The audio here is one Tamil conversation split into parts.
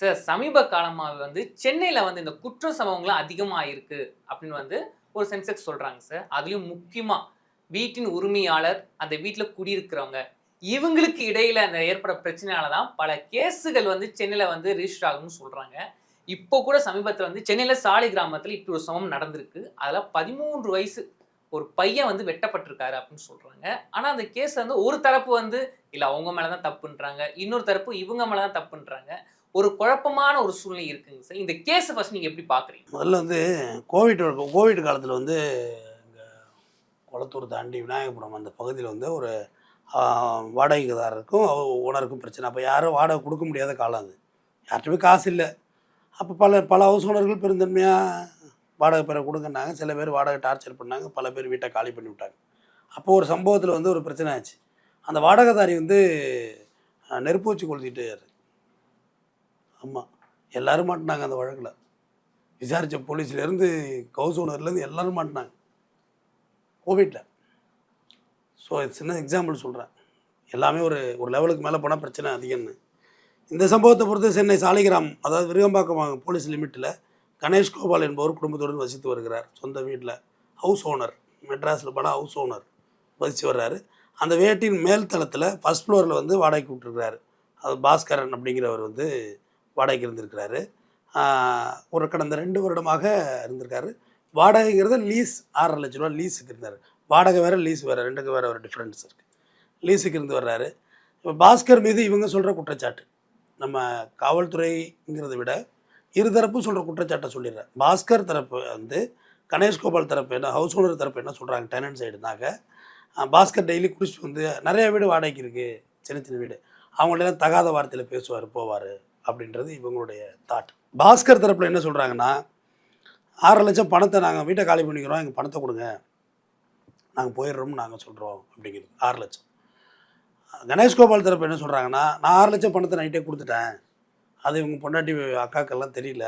சார் சமீப காலமாக வந்து சென்னையில் வந்து இந்த குற்ற சம்பவங்கள்லாம் அதிகமாக இருக்குது அப்படின்னு வந்து ஒரு சென்செக்ஸ் சொல்கிறாங்க சார் அதுலேயும் முக்கியமாக வீட்டின் உரிமையாளர் அந்த வீட்டில் குடியிருக்கிறவங்க இவங்களுக்கு இடையில் அந்த ஏற்பட பிரச்சனையால தான் பல கேஸுகள் வந்து சென்னையில் வந்து ரிஜிஸ்டர் ஆகும்னு சொல்கிறாங்க இப்போ கூட சமீபத்தில் வந்து சென்னையில் சாலை கிராமத்தில் இப்படி ஒரு சமம் நடந்திருக்கு. அதில் பதிமூன்று வயசு ஒரு பையன் வந்து வெட்டப்பட்டிருக்காரு அப்படின்னு சொல்கிறாங்க ஆனால் அந்த கேஸ் வந்து ஒரு தரப்பு வந்து இல்லை அவங்க மேலே தான் தப்புன்றாங்க. இன்னொரு தரப்பு இவங்க மேலே தான் தப்புன்றாங்க. ஒரு குழப்பமான ஒரு சூழ்நிலை இருக்குங்க சார். இந்த கேஸை ஃபர்ஸ்ட் நீங்கள் எப்படி பார்க்குறீங்க முதல்ல வந்து கோவிட் கோவிட் காலத்தில் வந்து இங்கே குளத்தூர் தாண்டி விநாயகபுரம் அந்த பகுதியில் வந்து ஒரு வாடகைதாரருக்கும் ஓனருக்கும் பிரச்சனை. அப்போ யாரும் வாடகை கொடுக்க முடியாத காலம் அது. யார்கிட்டயுமே காசு இல்லை. அப்போ பல பல ஹவுஸ் ஓனர்கள் பெருந்தன்மையாக வாடகை பெற கொடுங்கன்னாங்க. சில பேர் வாடகை டார்ச்சர் பண்ணாங்க. பல பேர் வீட்டை காலி பண்ணி விட்டாங்க. அப்போ ஒரு சம்பவத்தில் வந்து ஒரு பிரச்சனை ஆச்சு. அந்த வாடகைதாரி வந்து நெருப்பு வச்சு கொளுத்திட்டாரு. ஆமாம் எல்லாரும் மாட்டினாங்க அந்த வழக்கில். விசாரித்த போலீஸ்லேருந்து ஹவுஸ் ஓனர்லேருந்து எல்லாரும் மாட்டினாங்க. கோவிட்டில் ஸோ இது சின்ன எக்ஸாம்பிள் சொல்கிறேன் எல்லாமே ஒரு ஒரு லெவலுக்கு மேலே போனால் பிரச்சனை அதிகம்னு. இந்த சம்பவத்தை பொறுத்து சென்னை சாலிகிராம் அதாவது விருகம்பாக்கம் போலீஸ் லிமிட்டில் கணேஷ் கோபால் என்பவர் குடும்பத்துடன் வசித்து வருகிறார். சொந்த வீட்டில் ஹவுஸ் ஓனர் மெட்ராஸில் போனால் ஹவுஸ் ஓனர் வசித்து வர்றாரு. அந்த வீட்டின் மேல் தளத்தில் ஃபஸ்ட் ஃப்ளோரில் வந்து வாடகைக்கு விட்டுருக்கிறாரு. அது பாஸ்கரன் அப்படிங்கிறவர் வந்து வாடகைக்கு இருந்திருக்கிறாரு. ஒரு கடந்த ரெண்டு வருடமாக இருந்திருக்காரு. வாடகைங்கிறது லீஸ் ஆறரை லட்ச ரூபா லீஸுக்கு இருந்தார். வாடகை வேறு லீஸ் வேறு ரெண்டுக்கு வேறு ஒரு டிஃப்ரென்ஸ் இருக்குது லீஸுக்கு இருந்து வர்றாரு. இப்போ பாஸ்கர் மீது இவங்க சொல்கிற குற்றச்சாட்டு நம்ம காவல்துறைங்கிறத விட இருதரப்பும் சொல்கிற குற்றச்சாட்டை சொல்லிடுறேன் பாஸ்கர் தரப்பு வந்து கணேஷ் கோபால் தரப்பு என்ன ஹவுஸ் ஓனர் தரப்பு என்ன சொல்கிறாங்க டெனன்ட் சைடுனாக்க பாஸ்கர் டெய்லி குடிச்சிட்டு வந்து நிறைய வீடு வாடகைக்கு இருக்குது சின்ன சின்ன வீடு. அவங்கள்ட்ட தகாத வார்த்தையில் பேசுவார் போவார். அப்படின்றது இவங்களுடைய தாட் பாஸ்கர் தரப்பில் என்ன சொல்கிறாங்கன்னா ஆறரை லட்சம் பணத்தை நாங்கள் வீட்டை காலி பண்ணிக்கிறோம் எங்கள் பணத்தை கொடுங்க. நாங்கள் போயிடுறோம்னு நாங்கள் சொல்கிறோம் அப்படிங்கிறது ஆறு லட்சம். கணேஷ் கோபால் தரப்பு என்ன சொல்கிறாங்கன்னா நான் ஆறு லட்சம் பணத்தை நைட்டே கொடுத்துட்டேன். அது இவங்க பொண்டாட்டி அக்காக்கெல்லாம் தெரியல.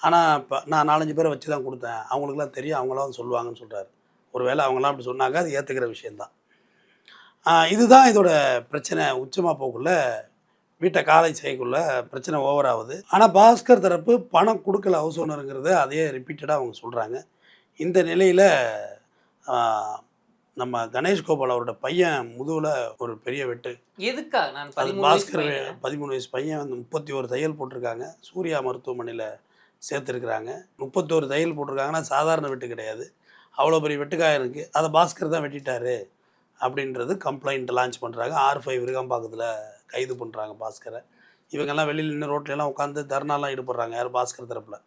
ஆனால் இப்போ நான் நாலஞ்சு பேரை வச்சு தான் கொடுத்தேன். அவங்களுக்குலாம் தெரியும் அவங்களாம் சொல்லுவாங்கன்னு சொல்லுவாங்கன்னு சொல்கிறாரு ஒருவேளை அவங்களாம் அப்படி சொன்னாங்க அது ஏற்றுக்கிற விஷயந்தான் இதுதான் இதோட பிரச்சனை உச்சமாக போக்குள்ள வீட்டை காலை செய்யக்குள்ள பிரச்சனை ஓவர் ஆகுது. ஆனால் பாஸ்கர் தரப்பு பணம் கொடுக்கல ஹவுஸ் ஓனருங்கிறத அதே ரிப்பீட்டடாக அவங்க சொல்கிறாங்க இந்த நிலையில் நம்ம கணேஷ் கோபால் அவரோட பையன் முதுகில் ஒரு பெரிய வெட்டு. எதுக்காக? நான் பாஸ்கர். பதிமூணு வயசு பையன் வந்து முப்பத்தி ஒரு தையல் போட்டிருக்காங்க. சூர்யா மருத்துவமனையில் சேர்த்துருக்குறாங்க. முப்பத்தோரு தையல் போட்டிருக்காங்கன்னா சாதாரண வெட்டு கிடையாது. அவ்வளோ பெரிய வெட்டுக்காயம் இருக்குது அதை பாஸ்கர் தான் வெட்டிட்டாரு. அப்படின்றது கம்ப்ளைண்ட் லான்ச் பண்ணுறாங்க ஆர் ஃபைவ் விருகம்பாக்கத்தில் கைது பண்ணுறாங்க பாஸ்கரை. இவங்கெல்லாம் வெளியில் நின்று ரோட்லலாம் உட்காந்து தர்ணாலாம் ஈடுபடுறாங்க யார் பாஸ்கர் தரப்பில்.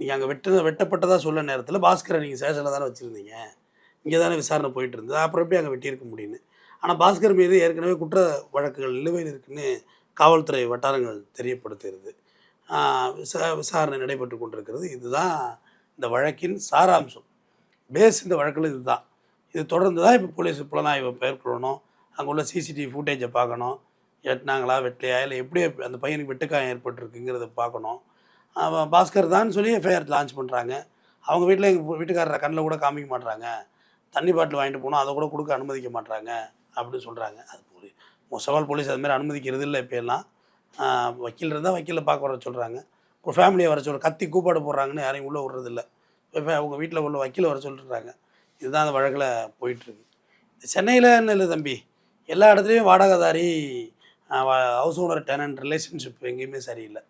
நீங்கள் அங்கே வெட்டு வெட்டப்பட்டதாக சொல்ல நேரத்தில் பாஸ்கரை நீங்கள் சேஷனில் தானே வச்சுருந்தீங்க. இங்கே தானே விசாரணை போயிட்டு இருந்தது. அப்புறம் எப்படி அங்கே வெட்டியிருக்க முடியும்னு. ஆனால் பாஸ்கர் மீது ஏற்கனவே குற்ற வழக்குகள் நிலுவையில் இருக்குன்னு காவல்துறை வட்டாரங்கள் தெரியப்படுத்துகிறது விசா விசாரணை நடைபெற்று கொண்டிருக்கிறது. இதுதான் இந்த வழக்கின் சாராம்சம். பேஸ் இந்த வழக்கில் இதுதான். இது தொடர்ந்து தான் இப்போ போலீஸ் புலனாய்வை மேற்கொள்ளணும். அங்கே உள்ள சிசிடிவி ஃபுட்டேஜை பார்க்கணும். வெட்டினாங்களா வெட்டலையா? இல்லை எப்படி அந்த பையனுக்கு வெட்டுக்காயம் ஏற்பட்டிருக்குங்கிறத பார்க்கணும். அவன் பாஸ்கர் தான் சொல்லி எஃப்ஐஆர் லான்ச் பண்ணுறாங்க அவங்க வீட்டில் எங்கள் வீட்டுக்காரரை கண்ணில் கூட காமிக்க மாட்றாங்க. தண்ணி பாட்டில் வாங்கிட்டு போனோம் அதை கூட கொடுக்க அனுமதிக்க மாட்றாங்க அப்படின்னு சொல்கிறாங்க அது ஒரு மொசவால் போலீஸ் அதுமாரி அனுமதிக்கிறது இல்லை இப்போ வக்கீல் இருந்தால் வக்கீலில் பார்க்க வர சொல்கிறாங்க ஒரு ஃபேமிலியை வர சொல்ற கத்தி கூப்பாடு போடுறாங்கன்னு யாரையும் உள்ளே விடுறது இப்போ அவங்க வீட்டில் உள்ள வக்கீலை வர சொல்லிட்டுறாங்க இதுதான் அந்த வழக்கில் போயிட்டுருக்கு சென்னையிலன்னு இல்லை தம்பி? எல்லா இடத்துலையும் வாடகைதாரி ஹவுஸ் ஓனர் டெனன்ட் ரிலேஷன்ஷிப் எங்கேயுமே சரியில்லை.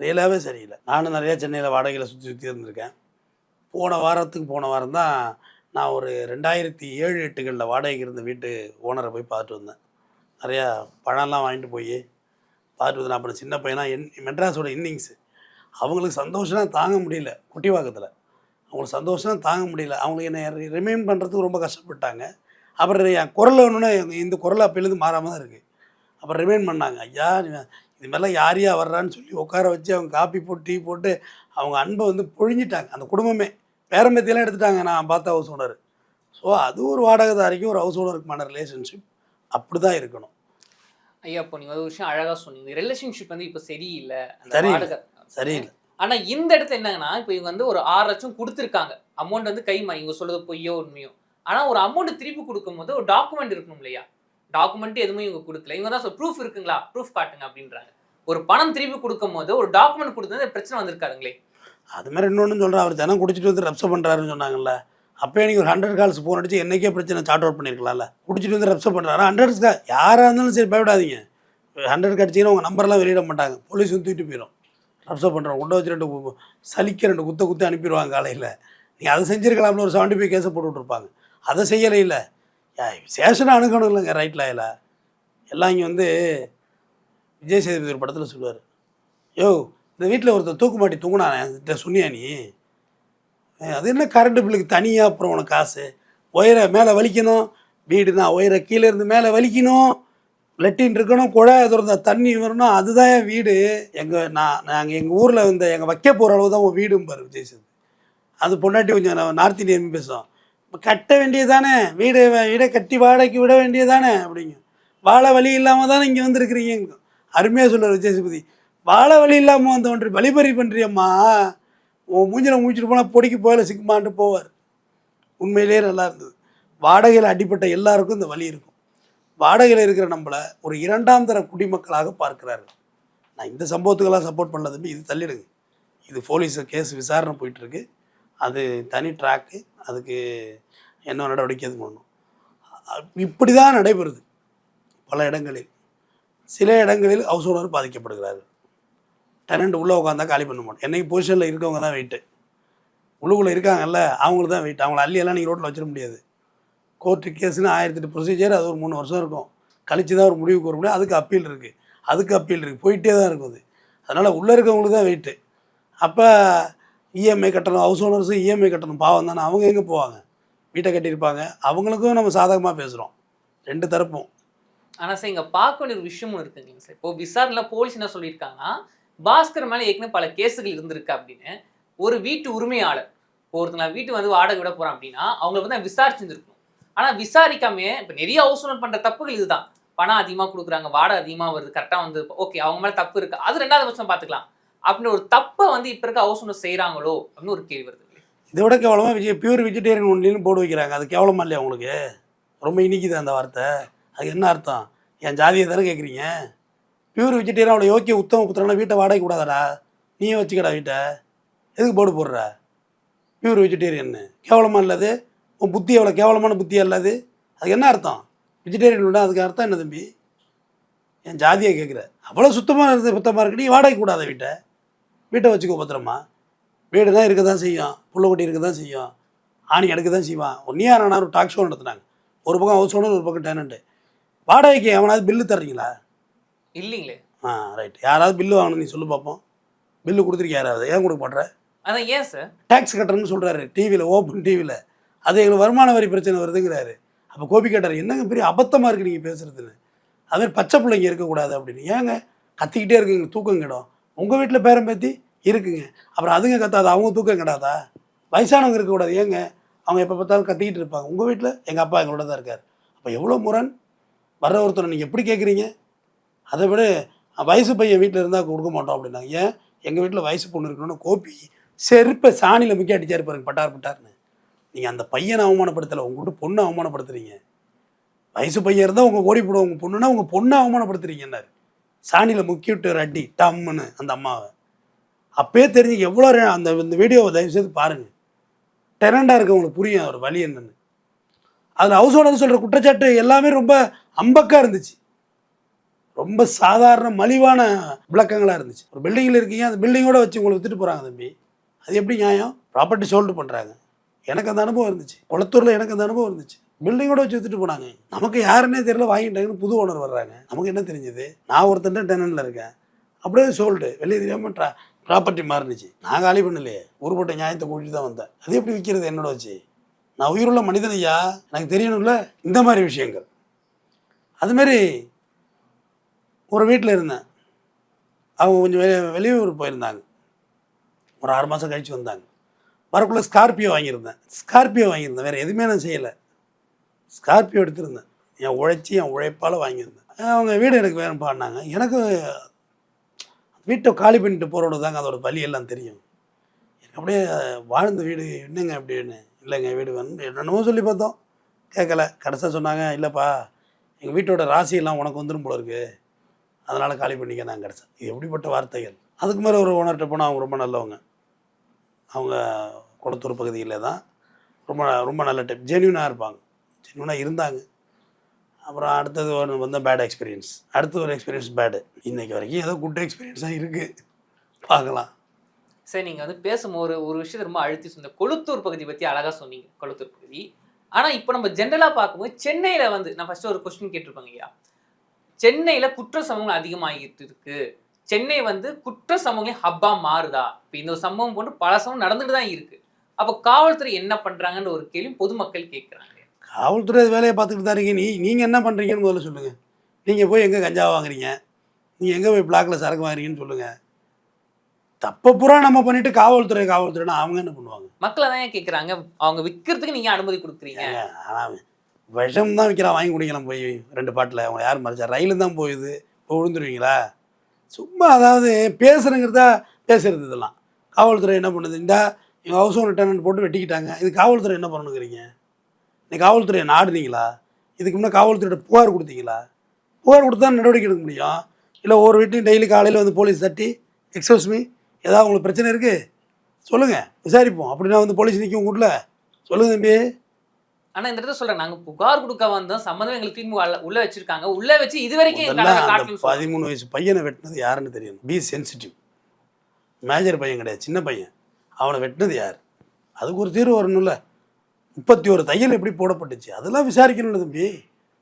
ரியலாகவே சரியில்லை. நானும் நிறையா சென்னையில் வாடகையில் சுற்றி சுற்றி இருந்திருக்கேன். போன வாரத்துக்கு போன வாரம் தான் நான் ஒரு ரெண்டாயிரத்தி ஏழு எட்டுகளில் வாடகைக்கு இருந்த வீட்டு ஓனரை போய் பார்த்துட்டு வந்தேன். நிறையா பழம்லாம் வாங்கிட்டு போய் பார்த்துட்டு வந்தேன். அப்புறம் சின்ன பையனா என் மெட்ராஸோட இன்னிங்ஸு அவங்களுக்கு சந்தோஷம் தாங்க முடியல குட்டிவாக்கத்தில் அவங்களுக்கு சந்தோஷம் தாங்க முடியல. அவங்களுக்கு என்னை ரிமைன் பண்ணுறதுக்கு ரொம்ப கஷ்டப்பட்டாங்க. அப்புறம் என் குரல் ஒன்றுனா இந்த குரல் அப்போலேருந்து மாறாமல் தான் இருக்குது அப்புறம் ரிமைன் பண்ணாங்க ஐயா இது மாதிரிலாம் யார் யார் வர்றான்னு சொல்லி உட்கார வச்சு அவங்க காப்பி போட்டு டீ போட்டு அவங்க அன்பை வந்து பொழிஞ்சிட்டாங்க அந்த குடும்பமே. பேரம்பத்தியெல்லாம் எடுத்துட்டாங்க நான் பார்த்த ஹவுஸ் ஓனர் ஸோ அது ஒரு வாடகைதாரிக்கும் ஒரு ஹவுஸ் ஓனருக்குமான ரிலேஷன்ஷிப் அப்படி தான் இருக்கணும். ஐயா இப்போ நீங்க ஒரு விஷயம் அழகா சொன்னீங்க. ரிலேஷன்ஷிப் வந்து இப்போ சரியில்லை அந்த சரியில்லை. சரியில்லை. ஆனா இந்த இடத்துல என்னங்கன்னா இப்போ இவங்க வந்து ஒரு ஆறு லட்சம் கொடுத்துருக்காங்க. அமௌண்ட் வந்து கைமா இவங்க சொல்றது பொய்யோ உண்மையோ. ஆனா ஒரு அமௌண்ட் திருப்பி கொடுக்கும்போது ஒரு டாக்குமெண்ட் இருக்கணும் இல்லையா டாக்குமெண்ட் எதுவுமே இவங்க கொடுக்கல. இவங்க தான் ப்ரூஃப் இருக்குங்களா? ப்ரூஃப் காட்டுங்க அப்படின்றாங்க. ஒரு பணம் திருப்பி கொடுக்கும் போது ஒரு டாக்குமெண்ட் கொடுத்தது பிரச்சனை வந்திருக்காருங்களே. அது மாதிரி இன்னொன்று சொல்கிறேன் அவர் தினம் குடிச்சிட்டு வந்து ரப்ச பண்ணுறாருன்னு சொன்னாங்கல்ல. அப்போ நீங்கள் ஒரு ஹண்ட்ரட் கால்ஸ் ஃபோன் அடிச்சு என்னைக்கே பிரச்சனை சார்ட் அவுட் பண்ணியிருக்கலாம்ல குடிச்சிட்டு வந்து ரப்ச பண்ணுறாரு ஹண்ட்ரட் யாராக இருந்தாலும் சரி பயப்படாதீங்க. ஹண்ட்ரட் கடிச்சிங்கன்னா உங்கள் நம்பர்லாம் வெளியிட மாட்டாங்க. போலீஸ் வந்து தூக்கிட்டு போயிடும் ரப்சப் பண்ணுறோம் கொண்டு வச்சு ரெண்டு சலிக்க ரெண்டு குத்த குத்து அனுப்பிடுவாங்க காலையில். நீ அதை செஞ்சிருக்கலாம்னு ஒரு செவன்ட்டி ஃபைவ் கேஸை போட்டு விட்ருப்பாங்க அதை செய்யலை இல்லை சேஷனை அணுகணும் இல்லைங்க ரைட்டில் லாயில். எல்லாம் இங்கே வந்து விஜய் சேதுபதி ஒரு படத்தில் சொல்லுவார். யோ இந்த வீட்டில் ஒருத்தர் தூக்கு மாட்டி தூங்குனானே என்கிட்ட சொன்னியா நீ? அது என்ன கரண்ட் பில்லுக்கு தனியாக அப்புறம் உனக்கு காசு? ஒயரை மேலே வலிக்கணும். வீடு தான் ஒயரை கீழே இருந்து மேலே வலிக்கணும். லெட்டின் இருக்கணும் குழாய் திறந்த தண்ணி வரணும். அதுதான் என் வீடு. எங்கள் நான் நாங்கள் எங்கள் ஊரில் வந்து எங்கள் வைக்க போகிற அளவு தான் உன் வீடும் பாரு விஜய் சேது அது பொண்டாட்டி கொஞ்சம் நான் நார்த் இந்தியன் பேசுவோம் கட்ட கட்ட வேண்டியதானே வீடு வீடை கட்டி வாடகைக்கு விட வேண்டியதானே அப்படிங்க. வாழ வழி இல்லாமல் தானே இங்கே வந்திருக்கிறீங்க? அருமையாக சொல்லுவார் விஜயசுபதி வாழ வழி இல்லாமல் வந்த ஒன்று வழிபறி பண்ணுறியம்மா உன் மூஞ்சில் மூச்சிட்டு போனால் பொடிக்கு போயில சிக்குமான்ட்டு போவார். உண்மையிலேயே நல்லா இருந்தது. வாடகையில் அடிப்பட்ட எல்லாருக்கும் இந்த வழி இருக்கும். வாடகையில் இருக்கிற நம்மளை ஒரு இரண்டாம் தர குடிமக்களாக பார்க்கிறார்கள். நான் இந்த சம்பவத்துக்கெல்லாம் சப்போர்ட் பண்ணல இது தள்ளிடுங்க. இது போலீஸு கேஸ் விசாரணை போயிட்டுருக்கு அது தனி ட்ராக்கு அதுக்கு என்ன நடவடிக்கை எதுவும் பண்ணணும். இப்படி தான் நடைபெறுது. பல இடங்களில். சில இடங்களில் ஹவுஸ் ஓனர் பாதிக்கப்படுகிறார்கள். டெனண்ட் உள்ளே உட்காந்தா காலி பண்ண மாட்டோம். என்னைக்கு பொசிஷனில் இருக்கவங்க தான் வெயிட்டு உள்ளுக்குள்ளே இருக்காங்கல்ல அவங்களுக்கு தான் வெயிட் அவங்கள அள்ளியெல்லாம் நீங்கள் ரோட்டில் வச்சிட முடியாது. கோர்ட்டு கேஸ்னு ஆயிரத்தெட்டு ப்ரொசீஜர் அது ஒரு மூணு வருஷம் இருக்கும். கழிச்சு தான் ஒரு முடிவுக்கு வர முடியும். அதுக்கு அப்பீல் இருக்குது அதுக்கு அப்பீல் இருக்குது போயிட்டே தான் இருக்கும் அது. அதனால் உள்ளே இருக்கவங்களுக்கு தான் வெயிட்டு அப்போ இஎம்ஐ கட்டணும் ஹவுஸ் ஓனர்ஸும் இஎம்ஐ கட்டணும். பாவம் தானே அவங்க எங்கே போவாங்க? வீட்டை கட்டியிருப்பாங்க. அவங்களுக்கும் நம்ம சாதகமாக பேசுகிறோம் ரெண்டு தரப்பும். ஆனால் சார் இங்கே பார்க்க வேண்டிய ஒரு விஷயமும் இருக்குங்களா சார் இப்போ விசாரணையில் போலீஸ் என்ன சொல்லியிருக்காங்கன்னா பாஸ்கர் மேலே ஏற்கனவே பல கேஸுகள் இருந்திருக்கு அப்படின்னு ஒரு வீட்டு உரிமையாளர் இப்போ வீட்டு வந்து வாடகை விட போறான் அப்படின்னா அவங்களை வந்து விசாரிச்சிருந்துருக்கணும். ஆனால் விசாரிக்காம இப்போ நிறைய ஹவுஸ் ஓனர் பண்ணுற தப்புகள் இதுதான். பணம் அதிகமாக கொடுக்குறாங்க வாடகை அதிகமாக வருது கரெக்டாக வந்து ஓகே அவங்க மேலே தப்பு இருக்குது அது ரெண்டாவது பட்சம் பார்த்துக்கலாம். அப்படின்னு ஒரு தப்பை வந்து இப்போ இருக்க ஹவுஸ் செய்கிறாங்களோ அப்படின்னு ஒரு கேள்வி வருது. இதை விட கேவலமாக விஜய் பியூர் வெஜிடேரியன் ஒன்லின்னு போர்டு வைக்கிறாங்க. அது கேவலமாக இல்லையா உங்களுக்கு? ரொம்ப இனிக்குது அந்த வார்த்தை. அது என்ன அர்த்தம்? என் ஜாதியை தானே கேட்குறீங்க பியூர் வெஜிடேரியன் அவ்வளோ யோக்கிய உத்தம புத்திரனா வீட்டை வாடகை கூடாதடா நீயே வச்சுக்கடா வீட்டை. எதுக்கு போர்டு போடுற? பியூர் வெஜிடேரியன்னு கேவலமாக இல்லாது உன் புத்தி எவ்வளோ கேவலமான புத்தியாக இல்லாது அதுக்கு என்ன அர்த்தம்? வெஜிடேரியன் விட அதுக்கு அர்த்தம் என்ன தம்பி? என் ஜாதியை கேட்குற அவ்வளோ சுத்தமாக இருந்து சுத்தமாக இருக்கு. நீ வாடகை கூடாத வீட்டை. வீட்டை வச்சுக்கோ பத்திரமா. வீடு தான் இருக்க தான் செய்யும். புள்ளக்குட்டி இருக்க தான் செய்யும். ஆணி எடுக்க தான் செய்வான் ஒன்றையா நான் ஒரு டாக் ஷோ நடத்துனாங்க. ஒரு பக்கம் ஹவுஸ் ஓனர் ஒரு பக்கம் டெனண்ட்டு வாடகைக்கு எவனாவது பில்லு தர்றீங்களா? இல்லைங்களே. ஆ ரைட் யாராவது பில்லு வாங்கணும் நீ சொல்லு பார்ப்போம் பில்லு கொடுத்துருக்க யாராவது. ஏன் கொடுக்க மாட்ற? அதான் ஏன் சார் டேக்ஸ் கட்டுறேன்னு சொல்கிறாரு டிவியில் ஓப்பன் டிவியில் அது எங்களுக்கு வருமான வரி பிரச்சனை வருதுங்கிறாரு. அப்போ கோபி கேட்டார் என்னங்க பெரிய அபத்தமாக இருக்குது நீங்கள் பேசுகிறதுன்னு அதுமாதிரி பச்சை பிள்ளைங்க இருக்கக்கூடாது அப்படின்னு. ஏங்க? கத்திக்கிட்டே இருக்குங்க தூக்கம் கிடும் உங்கள் வீட்டில் பேரம் பேத்தி இருக்குங்க. அப்புறம் அதுங்க கத்தாது? அவங்க தூக்கம் கிடாதா? வயசானவங்க இருக்கக்கூடாது ஏங்க? அவங்க எப்போ பார்த்தாலும் கத்திக்கிட்டு இருப்பாங்க. உங்கள் வீட்டில் எங்கள் அப்பா எங்களோட தான் இருக்கார். அப்போ எவ்வளோ முரண்? வர்ற ஒருத்தரை நீங்கள் எப்படி கேட்குறீங்க அதை விட வயசு பையன் வீட்டில் இருந்தால் கொடுக்க மாட்டோம் அப்படின்னாங்க. ஏன்? எங்கள் வீட்டில் வயசு பொண்ணு இருக்கணும்னு கோப்பி செருப்பை சாணியில் முக்கிய அடிச்சார் பாருங்க பட்டார் பட்டார்னு. நீங்கள் அந்த பையனை அவமானப்படுத்தலை. உங்கள்கிட்ட பொண்ணை அவமானப்படுத்துறீங்க. வயசு பையன் இருந்தால் உங்கள் ஓடி போடுவோம் உங்கள் பொண்ணுன்னா உங்கள் பொண்ணை அவமானப்படுத்துறீங்கன்னாரு. சாணியில் முக்கிவிட்டு ரட்டி ஒரு அடி டம்முன்னு அந்த அம்மாவை. அப்பயே தெரிஞ்சு எவ்வளோ அந்த இந்த வீடியோவை தயவு செய்து பாருங்கள் டெரண்டாக இருக்கவங்களுக்கு புரியும் அவர் வழி என்னன்னு. அதில் ஹவுஸ் ஓனர் சொல்கிற குற்றச்சாட்டு எல்லாமே ரொம்ப அம்பக்காக இருந்துச்சு. ரொம்ப சாதாரண மலிவான விளக்கங்களாக இருந்துச்சு. ஒரு பில்டிங்கில் இருக்கீங்க அந்த பில்டிங்கோட வச்சு உங்களை விற்றுட்டு போகிறாங்க தம்பி. அது எப்படி நியாயம்? ப்ராப்பர்ட்டி சோல்டு பண்ணுறாங்க எனக்கு அந்த அனுபவம் இருந்துச்சு. குளத்தூரில் எனக்கு அந்த அனுபவம் இருந்துச்சு. பில்டிங்கோட வச்சு வித்துட்டு போனாங்க. நமக்கு யாருன்னே தெரியல வாங்கிட்டாங்கன்னு புது ஓனர் வர்றாங்க. நமக்கு என்ன தெரிஞ்சது? நான் ஒருத்தன் டெனனில் இருக்கேன். அப்படியே சோல்டு வெளியே தெரியாமல் ட்ரா ப்ராப்பர்ட்டி மாறினுச்சு நான் காலி பண்ணலையே. ஊருப்பட்ட நியாயத்தை கூட்டிட்டு தான் வந்தேன். அது எப்படி விற்கிறது என்னோட வச்சு? நான் உயிருள்ள மனிதன் ஐயா எனக்கு தெரியணும்ல? இந்த மாதிரி விஷயங்கள். அதுமாரி ஒரு வீட்டில் இருந்தேன். அவங்க கொஞ்சம் வெளி வெளியூர் போயிருந்தாங்க. ஒரு ஆறு மாதம் கழிச்சு வந்தாங்க. வரக்குள்ளே ஸ்கார்பியோ வாங்கியிருந்தேன். ஸ்கார்பியோ வாங்கியிருந்தேன். வேறு எதுவுமே நான் செய்யலை. ஸ்கார்பியோ எடுத்திருந்தேன். என் உழைச்சி என் உழைப்பால் வாங்கியிருந்தேன். அவங்க வீடு எனக்கு வேணும்பாடினாங்க எனக்கு வீட்டை காலி பண்ணிட்டு போகிறோட தாங்க அதோட வலி எல்லாம் தெரியும். எனக்கு அப்படியே வாழ்ந்த வீடு என்னங்க அப்படின்னு. இல்லைங்க வீடு வேணும். என்னென்னமோ சொல்லி பார்த்தோம். கேட்கல. கடைசியாக சொன்னாங்க இல்லைப்பா எங்கள் வீட்டோட ராசியெல்லாம் உனக்கு வந்துடும் போல இருக்கு. அதனால் காலி பண்ணிக்க நான் கிடச்சேன் இது எப்படிப்பட்ட வார்த்தைகள். அதுக்கு மேலே ஒரு ஓனர்கிட்ட போனால் அவங்க ரொம்ப நல்லவங்க. அவங்க குளத்தூர் பகுதியில் தான் ரொம்ப ரொம்ப நல்ல டைப் ஜென்யூனாக இருப்பாங்க. ஜென்வனாக இருந்தாங்க. அப்புறம் அடுத்தது ஒன்று வந்து பேட் எக்ஸ்பீரியன்ஸ் அடுத்து ஒரு எக்ஸ்பீரியன்ஸ் பேடு இன்றைக்கி வரைக்கும் ஏதோ குட் எக்ஸ்பீரியன்ஸாக இருக்குது பார்க்கலாம். சரி நீங்கள் வந்து பேசும்போது ஒரு ஒரு விஷயத்தை ரொம்ப அழுத்தி சொன்ன கொளுத்தூர் பகுதி பற்றி அழகாக சொன்னீங்க கொளுத்தூர் பகுதி. ஆனால் இப்போ நம்ம ஜென்ரலாக பார்க்கும்போது சென்னையில் வந்து நான் ஃபஸ்ட்டு ஒரு கொஸ்டின் கேட்டிருப்பாங்க ஐயா. சென்னையில் குற்ற சம்பவங்கள் அதிகமாகிட்டு இருக்கு. சென்னை வந்து குற்ற சமூகம் ஹப்பா மாறுதா? இப்போ இந்த சம்பவம் போன்று பல சம்பவம் நடந்துட்டு தான் இருக்கு. அப்போ காவல்துறை என்ன பண்ணுறாங்கன்ற ஒரு கேள்வி பொதுமக்கள் கேட்குறாங்க காவல்துறை வேலையை பார்த்துக்கிட்டு தான் இருக்கீங்க. நீ நீங்கள் என்ன பண்ணுறீங்கன்னு முதல்ல சொல்லுங்கள் நீங்கள் போய் எங்கே கஞ்சா வாங்குறீங்க? நீங்கள் எங்கே போய் பிளாக்ல சரக்கு வாங்குறீங்கன்னு சொல்லுங்கள் தப்பை பூரா நம்ம பண்ணிட்டு காவல்துறை காவல்துறைனா அவங்க என்ன பண்ணுவாங்க? மக்களை தான் கேட்குறாங்க அவங்க விற்கிறதுக்கு நீங்க அனுமதி கொடுக்குறீங்க. ஆனால் விஷம் தான் விற்கிறான் வாங்கி குடிக்கலாம் போய் ரெண்டு பாட்டில். அவங்க யார் மறைச்சா? ரயிலு தான் போகுது. இப்போ விழுந்துருவீங்களா? சும்மா அதாவது பேசுகிறங்கிறதா பேசுறது இதெல்லாம். காவல்துறை என்ன பண்ணுது? இந்த எங்கள் ஹவுஸ் ஓனர் டெனன்ட் போட்டு வெட்டிக்கிட்டாங்க. இது காவல்துறை என்ன பண்ணணுங்கிறீங்க நீ காவல்துறையை நாடுனீங்களா? இதுக்கு முன்னே காவல்துறையிட்ட புகார் கொடுத்தீங்களா? புகார் கொடுத்தா நடவடிக்கை எடுக்க முடியும். இல்லை ஒவ்வொரு வீட்லையும் டெய்லி காலையில் வந்து போலீஸ் தட்டி எக்ஸ்கூஸ் மீ ஏதாவது உங்களுக்கு பிரச்சனை இருக்குது சொல்லுங்கள் விசாரிப்போம். அப்படின்னா வந்து போலீஸ் நிற்கும் உங்கள் சொல்லுங்க தம்பி. ஆனா இந்த இடத்துல சொல்றேன் நாங்க புகார் கொடுக்க வந்தோம். சம்மந்தம் எங்களுக்கு திரும்பி உள்ள- வச்சிருக்காங்க. உள்ள வச்சு இது வரைக்கும். பதிமூணு வயசு பையனை வெட்டினது யாருன்னு தெரியணும் பி சென்சிட்டிவ் மேஜர் பையன் கிடையாது சின்ன பையன். அவனை வெட்டினது யார்? அதுக்கு ஒரு தீர்வு வரணும்ல. முப்பத்தி ஒரு தையல் எப்படி போடப்பட்டுச்சு? அதெல்லாம் விசாரிக்கணும்ல தம்பி.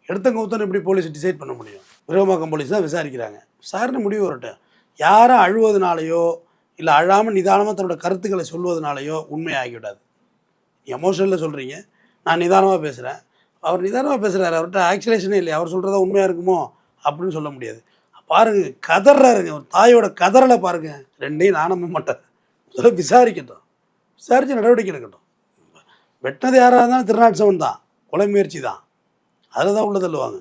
எடுத்தங்க ஊத்தன எப்படி போலீஸ் டிசைட் பண்ண முடியும்? விருகமாக்கம் போலீஸ் தான் விசாரிக்கிறாங்க. விசாரணை முடிவு வரட்டும். யாரும் அழுவதுனாலையோ இல்லை அழாமல் நிதானமாக தன்னோட கருத்துக்களை சொல்வதனாலையோ உண்மையாகிவிடாது. எமோஷனில் சொல்கிறீங்க நான் நிதானமாக பேசுகிறேன் அவர் நிதானமாக பேசுகிறாரு அவர்கிட்ட ஆக்சுவலேஷனே இல்லை அவர் சொல்கிறதா உண்மையாக இருக்குமோ? அப்படின்னு சொல்ல முடியாது. பாருங்க கதறாருங்க ஒரு தாயோட கதறலை பாருங்க. ரெண்டையும் நான் நம்ப மாட்டேன். முதல்ல விசாரிக்கட்டும். விசாரித்து நடவடிக்கை எடுக்கட்டும். வெட்டினது யாராக இருந்தாலும் திருநாட்சவன் தான். கொலை முயற்சி தான். அதில் தான் உள்ள தள்ளுவாங்க.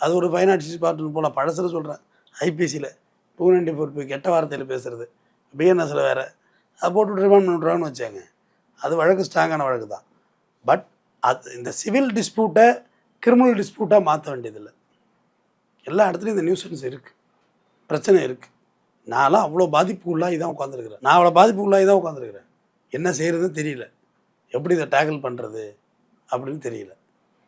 அது ஒரு ஃபைனான்சியல் பார்ட்டு போல பழசில் சொல்கிறேன் ஐபிசியில் டூ நைன்டி ஃபோர் கெட்ட வார்த்தையில் பேசுகிறது பிஎன்எஸில் வேறு. அதை போட்டு ரிமாண்ட் பண்ணுறாங்கன்னு வச்சாங்க அது வழக்கு ஸ்ட்ராங்கான வழக்கு தான். பட் அது இந்த சிவில் டிஸ்பியூட்டை கிரிமினல் டிஸ்பியூட்டாக மாற்ற வேண்டியதில்லை. எல்லா இடத்துலையும் இந்த நியூசன்ஸ் இருக்குது பிரச்சனை இருக்குது நான்லாம் அவ்வளோ பாதிப்பு உள்ளாகி தான் உட்காந்துருக்குறேன் நான் அவ்வளோ பாதிப்பு உள்ளாகி தான் உட்காந்துருக்குறேன் என்ன செய்கிறதுன்னு தெரியல. எப்படி இதை டேக்கிள் பண்ணுறது அப்படின்னு தெரியல.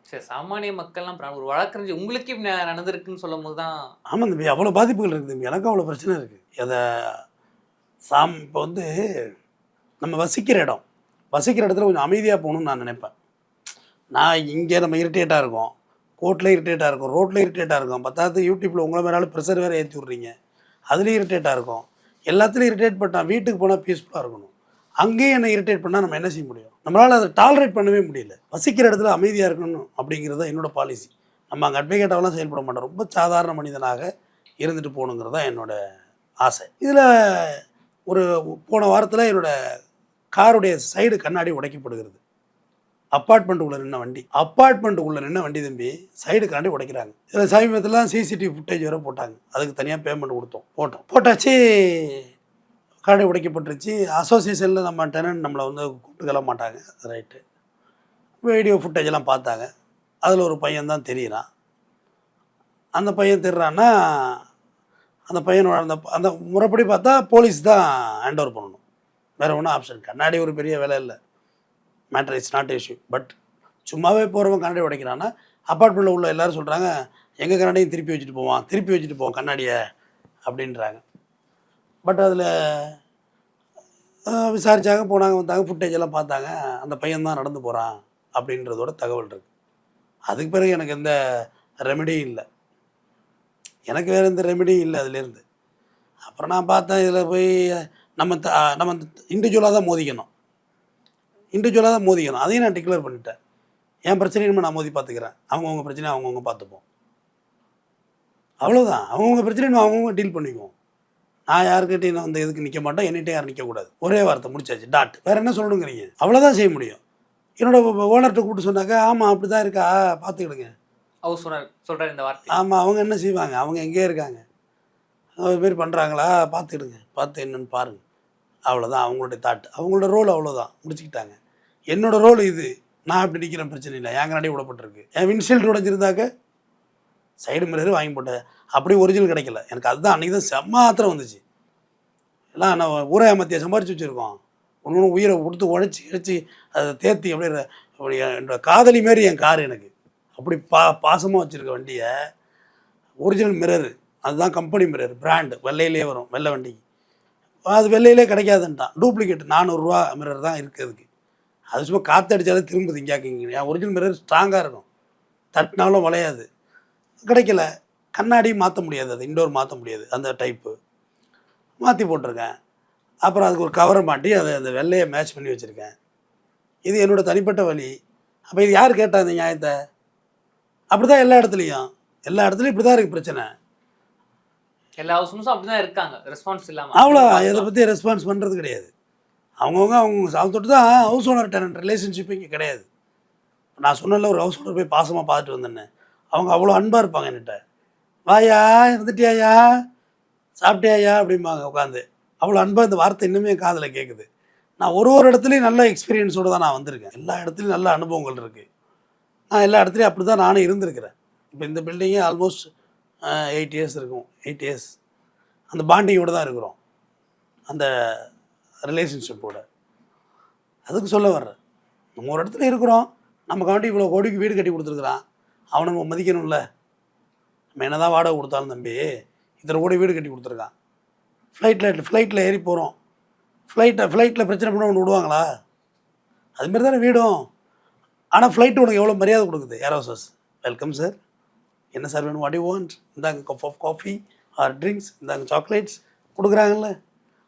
சரி சாமானிய மக்கள்லாம் ஒரு வழக்கறிஞர் உங்களுக்கு நடந்திருக்குன்னு சொல்லும் போது தான் ஆமாம் தம்பி அவ்வளோ பாதிப்புகள் இருக்குது தம்பி. எனக்கும் அவ்வளோ பிரச்சனை இருக்குது அதை சாம் இப்போ வந்து நம்ம வசிக்கிற இடம். வசிக்கிற இடத்துல கொஞ்சம் அமைதியாக போகணும்னு நான் நினைப்பேன். நான் இங்கே நம்ம இரிட்டேட்டாக இருக்கோம். கோர்ட்டில் இரிட்டேட்டாக இருக்கும். ரோட்டில் இரிட்டேட்டாக இருக்கும். பத்தாவது யூடியூப்பில் உங்களை மேலே ப்ரெஷர் வேறு ஏற்றி விட்றீங்க. அதுலேயும் இரிட்டேட்டாக இருக்கும். எல்லாத்துலேயும் இரிட்டேட் பண்ணால் வீட்டுக்கு போனால் பீஸ்ஃபுல்லாக இருக்கணும். அங்கேயும் என்னை இரிட்டேட் பண்ணால் நம்ம என்ன செய்ய முடியும்? நம்மளால் அதை டாலரேட் பண்ணவே முடியல. வசிக்கிற இடத்துல அமைதியாக இருக்கணும் அப்படிங்கிறது தான் என்னோடய பாலிசி நம்ம அங்கே அட்வொகேட்டாவெல்லாம் செயல்பட மாட்டோம். ரொம்ப சாதாரண மனிதனாக இருந்துட்டு போகணுங்கிறது தான் என்னோடய ஆசை. இதில் ஒரு போன வாரத்தில் என்னோடய காருடைய சைடு கண்ணாடி உடைக்கப்படுகிறது. அப்பார்ட்மெண்ட்டுக்குள்ளே நின்ன வண்டி. அப்பார்ட்மெண்ட்டுக்குள்ளே நின்ன வண்டி தம்பி சைடு கண்ணாடி உடைக்கிறாங்க. இதில் சமீபத்தில் சிசிடிவி ஃபுட்டேஜ் வேறு போட்டாங்க. அதுக்கு தனியாக பேமெண்ட் கொடுத்தோம். போட்டோம். போட்டாச்சு கண்ணாடி உடைக்கப்பட்டுருச்சு அசோசியேஷனில் நம்ம டெனன்ட் நம்மளை வந்து கூப்பிட்டுக்கல மாட்டாங்க. ரைட்டு வீடியோ ஃபுட்டேஜ் எல்லாம் பார்த்தாங்க. அதில் ஒரு பையன் தான் தெரியிறான். அந்த பையன் தெரிறான்னா அந்த பையனோட அந்த அந்த முறைப்படி பார்த்தா போலீஸ் தான் ஹேண்ட் ஓவர் பண்ணணும். வேறு ஒன்றும் ஆப்ஷன் கண்ணாடி ஒரு பெரிய வேலை இல்லை. Matter it's not issue but சும்மாவே போகிறவன் கண்ணாடி உடைக்கிறான்னா அப்பார்ட்மெண்ட்டில் உள்ள எல்லோரும் சொல்கிறாங்க எங்கள் கண்ணாடியும் திருப்பி வச்சுட்டு போவான். திருப்பி வச்சுட்டு போவான் கண்ணாடியை. அப்படின்றாங்க. பட் அதில் விசாரித்தாங்க போனாங்க வந்தாங்க ஃபுட்டேஜ் எல்லாம் பார்த்தாங்க அந்த பையன் தான் நடந்து போகிறான் அப்படின்றதோட தகவல் இருக்குது அதுக்கு பிறகு எனக்கு எந்த ரெமெடியும் இல்லை. எனக்கு வேறு எந்த ரெமெடியும் இல்லை அதுலேருந்து. அப்புறம் நான் பார்த்தேன் இதில் போய் நம்ம த நம்ம இண்டிவிஜுவலாக தான் மோதிக்கணும். இண்டிவிஜுவலாக தான் மோதிக்கணும். அதையும் நான் டிக்ளேர் பண்ணிட்டேன். என் பிரச்சனையும் நான் மோதி பார்த்துக்கிறேன். அவங்கவுங்க பிரச்சனையை அவங்கவுங்க பார்த்துப்போம். அவ்வளோதான் அவங்கவுங்க பிரச்சனையும் அவங்கவுங்க டீல் பண்ணிக்குவோம். நான் யாருக்கிட்டையும் நான் வந்து எதுக்கு நிற்க மாட்டேன்? என்னிட்ட யாரும் நிற்கக்கூடாது ஒரே வார்த்தை முடிச்சாச்சு. டாட் வேறு என்ன சொல்லணுங்கிறீங்க? அவ்வளோதான் செய்ய முடியும். என்னோட ஓனர்கிட்ட கூப்பிட்டு சொன்னாக்கா ஆமாம் அப்படி தான் இருக்கா? பார்த்துக்கிடுங்க. அவர் சொன்னார் சொல்றாரு இந்த வார்த்தை. ஆமாம் அவங்க என்ன செய்வாங்க? அவங்க எங்கேயே இருக்காங்க. அது மாரி பண்ணுறாங்களா பார்த்துக்கிடுங்க. பார்த்து என்னன்னு பாருங்கள் அவ்வளோதான் அவங்களுடைய தாட் அவங்களோட ரோல் அவ்வளோதான் முடிச்சுக்கிட்டாங்க. என்னோட ரோல் இது. நான் அப்படி நிற்கிறேன் பிரச்சனை இல்லை. என் கண்ணாடி விடப்பட்டிருக்கு என் விண்ஷீல்டு உடைஞ்சிருந்தாக்க சைடு மிரர் வாங்கி போட்டேன். அப்படி ஒரிஜினல் கிடைக்கல. எனக்கு அதுதான் அன்றைக்கி தான் செம்ம ஆத்திரம் வந்துச்சு. எல்லாம் நான் ஊரே மத்திய சம்பாரிச்சு வச்சுருக்கோம். ஒன்று ஒன்று உயிரை கொடுத்து உழைச்சி இழைச்சி அதை தேத்தி அப்படியே அப்படி என்னோட காதலி மாரி என் கார் எனக்கு. அப்படி பா பாசமாக வச்சுருக்க வண்டியை ஒரிஜினல் மிரரு அதுதான் கம்பெனி மிரர் பிராண்டு வெள்ளையிலே வரும் வெள்ளை வண்டிக்கு அது வெள்ளையிலே கிடைக்காதுன்ட்டான். டூப்ளிகேட் நானூறுரூவா மிரர் தான் இருக்குது அதுக்கு. அது சும்மா காற்றடிச்சாலே திரும்புது இங்கே என் ஒரிஜினல் மிரர் ஸ்ட்ராங்காக இருக்கும். தட்டினாலும் வளையாது. கிடைக்கல. கண்ணாடி மாற்ற முடியாது அது இண்டோர் மாற்ற முடியாது அந்த டைப்பு மாற்றி போட்டிருக்கேன். அப்புறம் அதுக்கு ஒரு கவரை மாட்டி அதை அந்த வெள்ளையை மேட்ச் பண்ணி வச்சுருக்கேன். இது என்னோட தனிப்பட்ட வழி. அப்போ இது யார் கேட்டா இந்த நியாயத்தை? அப்படி தான் எல்லா இடத்துலையும். எல்லா இடத்துலையும் இப்படி தான் இருக்குது பிரச்சனை. எல்லா ஹவுஸ்மஸும் அப்படிதான் இருக்காங்க. ரெஸ்பான்ஸ் இல்லாம. அவ்வளோ இதை பற்றி ரெஸ்பான்ஸ் பண்ணுறது கிடையாது. அவங்கவுங்க அவங்க சால் தொட்டு தான் ஹவுஸ் ஓனர் டெனன்ட் ரிலேஷன்ஷிப் இங்கே கிடையாது. நான் சொன்னல ஒரு ஹவுஸ் ஓனர் போய் பாசமாக பார்த்துட்டு வந்தேன்னு. அவங்க அவ்வளோ அன்பாக இருப்பாங்க என்கிட்ட வாயா இருந்துட்டியாயா? சாப்பிட்டியாயா? அப்படிம்பாங்க உட்காந்து. அவ்வளோ அன்பாக இந்த வார்த்தை இன்னுமே காதில் கேட்குது நான் ஒரு ஒரு இடத்துலையும் நல்ல எக்ஸ்பீரியன்ஸோடு தான் நான் வந்திருக்கேன். எல்லா இடத்துலையும் நல்ல அனுபவங்கள் இருக்குது நான் எல்லா இடத்துலையும் அப்படி தான் நானும் இருந்திருக்கிறேன். இப்போ இந்த பில்டிங்கே ஆல்மோஸ்ட் எயிட் இயர்ஸ் இருக்கும். எயிட் இயர்ஸ் அந்த பாண்டிங்கோடு தான் இருக்கிறோம். அந்த ரிலேஷன்ஷிப்போட அதுக்கு சொல்ல வர்றேன். நம்ம ஒரு இடத்துல இருக்கிறோம். நமக்காண்டி இவ்வளோ கோடிக்கு வீடு கட்டி கொடுத்துருக்குறான். அவனை நம்ம மதிக்கணும்ல. நம்ம என்ன தான் வாடகை கொடுத்தாலும் தம்பி இத்தனை கூட வீடு கட்டி கொடுத்துருக்கான். ஃப்ளைட்டில் ஃப்ளைட்டில் ஏறி போகிறோம் ஃப்ளைட்டை ஃப்ளைட்டில் பிரச்சனை பண்ண ஒன்று விடுவாங்களா? அதுமாரி தானே வீடும். ஆனால் ஃப்ளைட்டு உனக்கு எவ்வளோ மரியாதை கொடுக்குது ஏர் வெல்கம் சார் என்ன சார் வேணும்? வாட் யூ வாண்ட் இந்தாங்க cup of coffee or drinks இந்தாங்க சாக்லேட்ஸ் கொடுக்குறாங்கல்ல.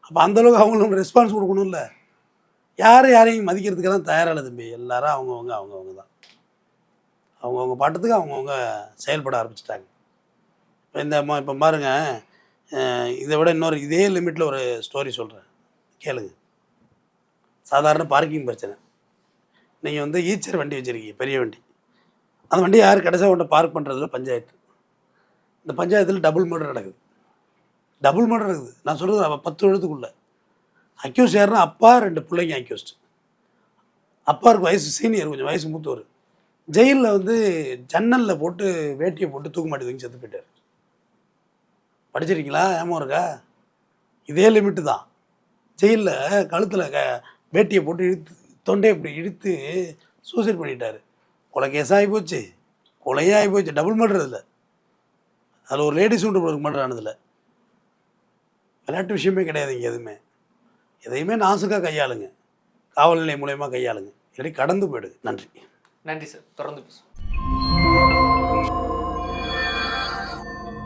அப்போ அந்தளவுக்கு அவங்களுக்கு ரெஸ்பான்ஸ் கொடுக்கணும்ல. யார் யாரையும் மதிக்கிறதுக்கெல்லாம் தயாராக தம்பி. எல்லாரும் அவங்கவுங்க அவங்கவுங்க தான். அவங்கவுங்க பாட்டத்துக்கு அவங்கவுங்க செயல்பட ஆரம்பிச்சிட்டாங்க. இந்த ம- இப்போ பாருங்க இதை விட இன்னொரு இதே லிமிட்டில் ஒரு ஸ்டோரி சொல்கிறேன் கேளுங்க. சாதாரண பார்க்கிங் பிரச்சனை. நீங்கள் வந்து ஈச்சர் வண்டி வச்சுருக்கீங்க பெரிய வண்டி. அந்த வண்டி யார் கடைசியாக ஒன்று பார்க் பண்ணுறதுல பஞ்சாயத்து. இந்த பஞ்சாயத்தில் டபுள் மர்டர் நடக்குது. டபுள் மர்டர் இருக்குது. நான் சொல்கிறது பத்து எழுத்துக்குள்ளே அக்யூஸ் யாருன்னா அப்பா ரெண்டு பிள்ளைங்க அக்யூஸ்ட் அப்பாவுக்கு வயசு சீனியர் கொஞ்சம் வயசு மூத்தவர். ஜெயிலில் வந்து ஜன்னலில் போட்டு வேட்டியை போட்டு தூக்க மாட்டி செத்து போயிட்டார். படிச்சிருக்கீங்களா? ஏமா இருக்கா இதே லிமிட்டு தான். ஜெயிலில் கழுத்தில் க வேட்டியை போட்டு இழுத்து தொண்டையை இப்படி இழுத்து சூசைட் பண்ணிட்டார். கொலை கேஸாக ஆகிப்போச்சு கொலையே ஆகிப்போச்சு டபுள் மர்டர் இதில் அதில். ஒரு லேடிஸ் உண்டு மர்டர் ஆனதில். விளையாட்டு விஷயமே கிடையாது இங்கே எதுவுமே. எதையுமே நாசுக்காக கையாளுங்க. காவல் நிலையம் மூலயமா கையாளுங்க. இல்லாட்டி கடந்து போயிடுங்க. நன்றி. நன்றி சார் தொடர்ந்து பேசுவோம்.